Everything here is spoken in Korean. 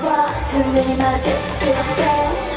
봐 둘이 마주칠 때